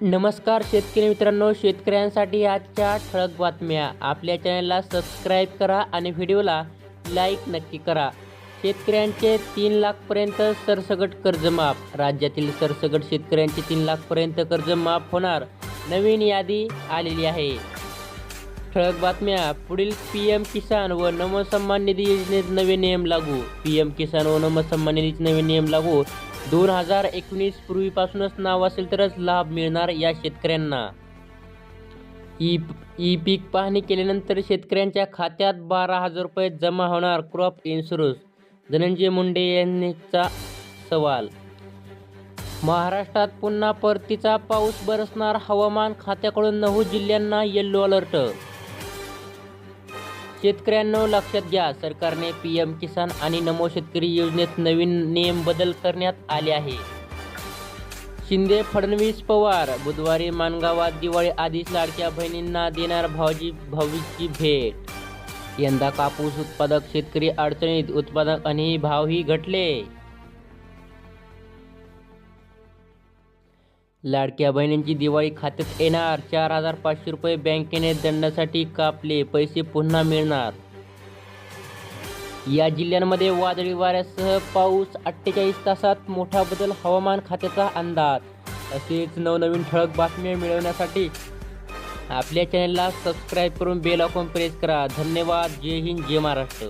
नमस्कार शेतकरी मित्रांनो शेतकऱ्यांसाठी आजच्या ठळक बातम्या. आपल्या चॅनलला सबस्क्राईब करा आणि व्हिडिओला लाईक नक्की करा. शेतकऱ्यांचे तीन लाखपर्यंत सरसगट कर्जमाफ. राज्यातील सरसगट शेतकऱ्यांचे तीन लाखपर्यंत कर्ज माफ होणार. नवीन यादी आलेली आहे. ठळक बातम्या. पुढील पी एम किसान व नमसन्मान निधी योजनेत नवे नियम लागू. पी एम किसान व नमसन्मान निधीचे नवे नियम लागू. दोन हजार एकोणीस पूर्वीपासूनच नाव असेल तरच लाभ मिळणार या शेतकऱ्यांना. ई ई पीक पाहणी केल्यानंतर शेतकऱ्यांच्या खात्यात बारा हजार रुपये जमा होणार क्रॉप इन्शुरन्स. धनंजय मुंडे यांचा सवाल. महाराष्ट्रात पुन्हा परतीचा पाऊस बरसणार हवामान खात्याकडून नऊ जिल्ह्यांना येल्लो अलर्ट शेतकऱ्यांनो लक्षात घ्या सरकारने पी एम किसान आणि नमो शेतकरी योजनेत नवीन नियम बदल करण्यात आले आहे. शिंदे फडणवीस पवार बुधवारी मानगावात दिवाळी आधीच लाडक्या बहिणींना देणार भावजी भाऊची भेट. यंदा कापूस उत्पादक शेतकरी अडचणीत उत्पादक आणि भावही घटले. लाडक्या बहिणींची दिवाळी खात्यात येणार. चार हजार पाचशे रुपये बँकेने दंडासाठी कापले. पैसे पुन्हा मिळणार. या जिल्ह्यांमध्ये वादळी वाऱ्यासह पाऊस अठ्ठेचाळीस तासात. मोठा बदल हवामान खात्याचा अंदाज. तसेच नवनवीन ठळक बातम्या मिळवण्यासाठी आपल्या चॅनलला सबस्क्राईब करून बेल आयकॉन प्रेस करा. धन्यवाद. जय हिंद. जय महाराष्ट्र.